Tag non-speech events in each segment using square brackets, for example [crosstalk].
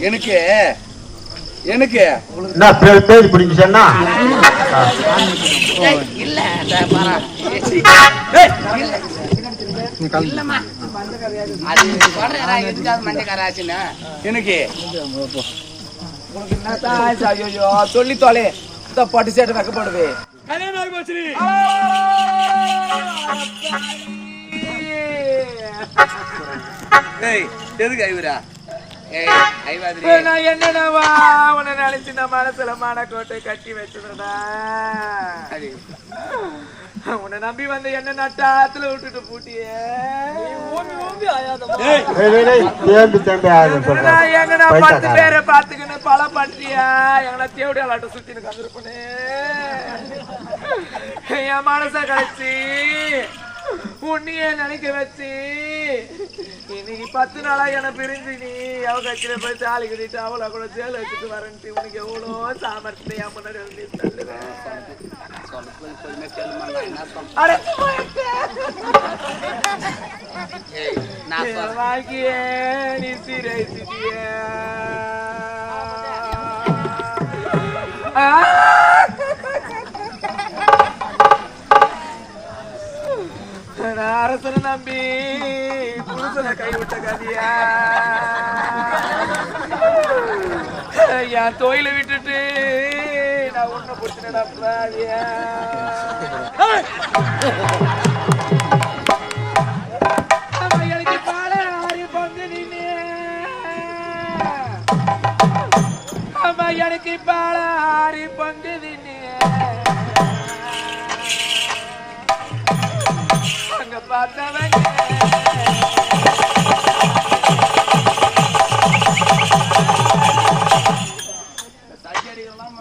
எனக்கு எனக்கு பாரா. ஏய், இல்ல. எனக்கு சொல்லி தொலை இந்த பட்டு சேட்டை வைக்கப்படுவே கல்யாணம் ஆகி எதுக்கு ஐவரா நான் என்னடா உன்னை நினைச்சு நான் மனசுல மனக்கோட்டை கட்டி வச்சுக்கிறடா அது. உன்னை நம்பி வந்து என்ன நட்டாத்துல விட்டுட்டு பூட்டியே. ஏய் டேய், டேய், டேய், தேம்பி தேம்பி ஆகுது சொல்றேன். நான் எங்கடா பத்து. பேரை பாத்துக்கின்னு பல பண்றியா? எங்கடா தேவடி அலாட்ட சுத்தி கந்திருப்பனே [laughs] என் மனச கழிச்சு உன்னையே நினைக்க வச்சு. இன்னைக்கு பத்து நாளா என்ன பிரிஞ்சு நீ அவ கட்சியில போய் தாலி கட்டிட்டு அவளை கூட ஜெயில வச்சுட்டு வரன்ட்டு. உனக்கு எவ்வளோ சாமர்த்தியம் என் முன்னாடி வந்து தள்ளுவேன். வாழ்க்கையே நீ அரசனை நம்பி புருஷனை கைவிட்ட கதியா? என் தொழிலை விட்டுட்டு நான் ஒண்ணு பிடிச்சி நடப்பாதியா எனக்கு பால ஆறி பார்த்தவங்க சர்ஜரிகள்லாம்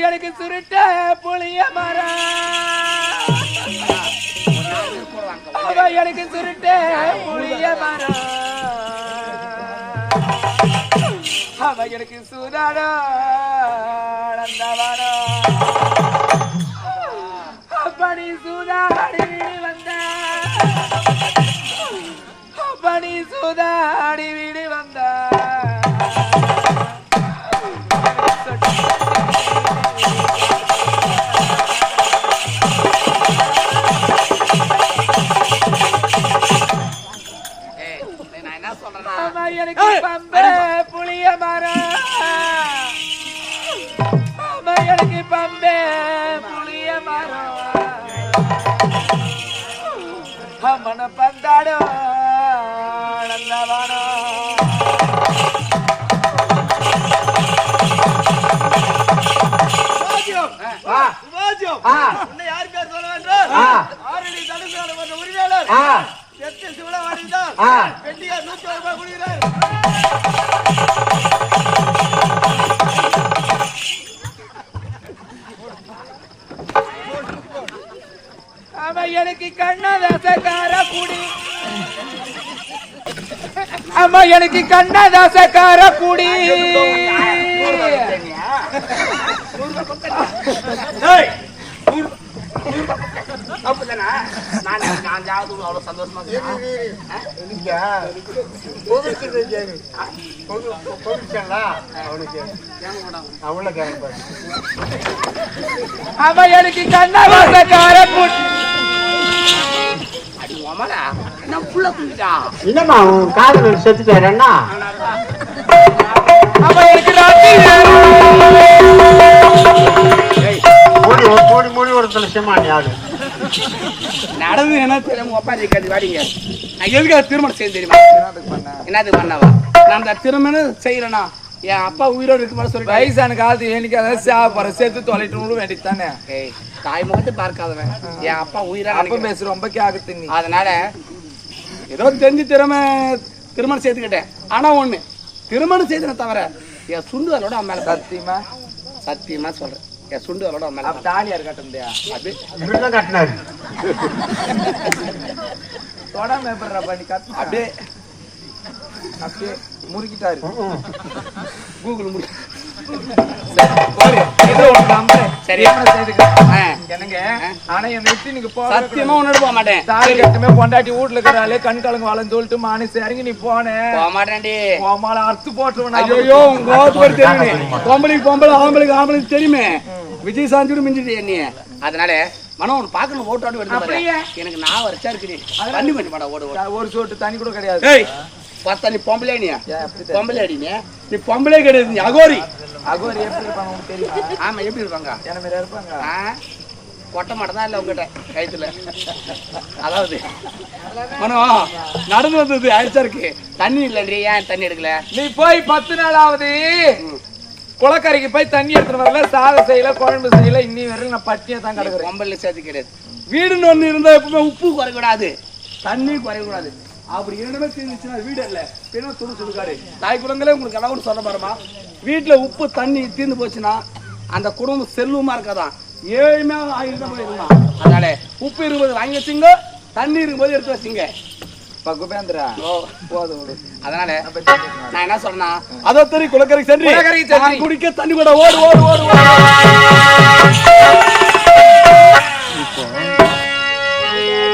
எனக்கு சுருட்ட புளிய மரம். கூட எனக்கு சுருட்ட புளிய மரம். எனக்கு சுதாடி வீடு வந்த அப்படி சுதாடி வீடு வந்த எனக்கு பம்பை புளிய மரம். எனக்கு பம்பை ஆரணி தடுக்கிறார் என்ற உரிமையாளர். ஆ. வெள்ளியார் நூற்றி ஒரு ரூபாய் கொடுக்கிறார். அம்மா எனக்கு கண்ணதாசக்கார குடி அவ்வளவு சந்தோஷமா அவனுக்கு. பாரு. அவன் எனக்கு கண்ணதாசக்கார குடி என்ன புள்ள தூக்கிட்டா என்னம்மா உன் காதல் செத்துட்டாரண்ணா அவன் எனக்கு ராத்திரி மூடி ஒரு கோடி மூடி ஒரு லட்சமா நீ ஆடு. நடவு என்ன தெரியாம? ஒப்பாரி கட்டி வாடிங்க. நான் எதுக்காக திருமணம் செய்ய தெரியுமா? என்னது பண்ணவா? நான் அந்த திருமணம் செய்யறேனா என் அப்பா உயிரோடு இருக்கு மாதிரி சொல்லிட்டு. வயசான காலத்து எனக்கு அதான் சாப்பிட்ற சேர்த்து தொலைட்டு வேண்டித்தானே ஏய் தாய் முகத்தை பார்க்காதவன். என் அப்பா உயிரா அப்ப. பேசு ரொம்ப கேக்குது நீ. அதனால ஏதோ தெரிஞ்சு திறமை திருமணம் செய்துக்கிட்டேன் ஆனா ஒண்ணு திருமணம் செய்தன தவிர என் சுண்டுதலோட அவன் மேல. சத்தியமா? சத்தியமா சொல்றேன். என் சுண்டுதலோட அவன் மேல தாலியா இருக்கட்டும் அது? கட்டினாரு. தொடாம எப்படிடா பண்ணி கத்து அப்படியே அப்படியே முறுக்கிட்டாரு. கூகுள் சரி. ஏதோ ஒண்ணு நம்புறேன் சரி. என்னங்க? ஆனா என்னை விட்டு நீங்க போக சத்தியமா உன்னோட போக மாட்டேன். தாலி கட்டுமே பொண்டாட்டி வீட்டுல இருக்கிறாளே கண் கலங்கு வாழன்னு சொல்லிட்டு மானு இறங்கி நீ போன. போக மாட்டேன்டி. போமால அறுத்து போட்டுருவா ஐயோ உங்க தெரியுமே. பொம்பளைக்கு பொம்பளை ஆம்பளைக்கு ஆம்பளைக்கு தெரியுமே. விஜய் சாந்தியோட மிஞ்சிட்டு நீ அதனால மனம் உன்னை பார்க்கணும் ஓட்டு ஆட்டு வருது பாரு. அப்படியே? எனக்கு நான் வரைச்சா இருக்குடி தண்ணி பண்ணி மாடா ஓடு ஓடு. ஒரு சொட்டு தண்ணி கூட கிடையாது. ஏய் பார்த்தா நீ பொம்பளை நீ ஏன் அப்படி பொம்பளை அடி நீ பொம்பளை கிடையாது நீ அகோரி. அகோரி எப்படி இருப்பாங்க உங்களுக்கு தெரியுமா? ஆமா எப்படி இருப்பாங்க? என்ன இருப்பாங்க? கொட்டை மாட்டை தான் இல்லை உங்ககிட்ட கயித்துல அதாவது மனம் நடந்து வந்தது ஆயிடுச்சா இருக்கு. தண்ணி இல்லைன்றி ஏன் தண்ணி எடுக்கல? நீ போய் பத்து நாளாவது குளக்கரைக்கு போய் தண்ணி எடுத்துட்டு வரல சாதம் செய்யல குழம்பு செய்யல இன்னி வரையும் நான் பட்டியா தான் கிடக்குறேன். பொம்பளை சேர்த்து கிடையாது. வீடுன்னு ஒண்ணு இருந்தா எப்பவுமே உப்பு குறையக்கூடாது. தண்ணி குறையக்கூடாது. அப்படி இரண்டுமே தீர்ந்துச்சுன்னா வீடு இல்லை. பின்னா துணி சுடுகாடு. தாய் குளங்களே உங்களுக்கு அளவுன்னு சொல்ல பாருமா வீட்டில் உப்பு தண்ணி தீர்ந்து போச்சுன்னா அந்த குடும்பம் செல்வமாக இருக்காதான். ஏழ்மையாக ஆகிட்டு தான் போயிருந்தான் அதனால உப்பு இருக்கும்போது வாங்கி வச்சுங்க தண்ணி இருக்கும்போது எடுத்து வச்சுங்க. குபேந்திரா. போதும் அதனால நான் என்ன சொன்னா அதோ தெரி குளக்கரை சென்று குடிக்க தண்ணி கூட ஓடு ஓடு ஓடு. இப்போ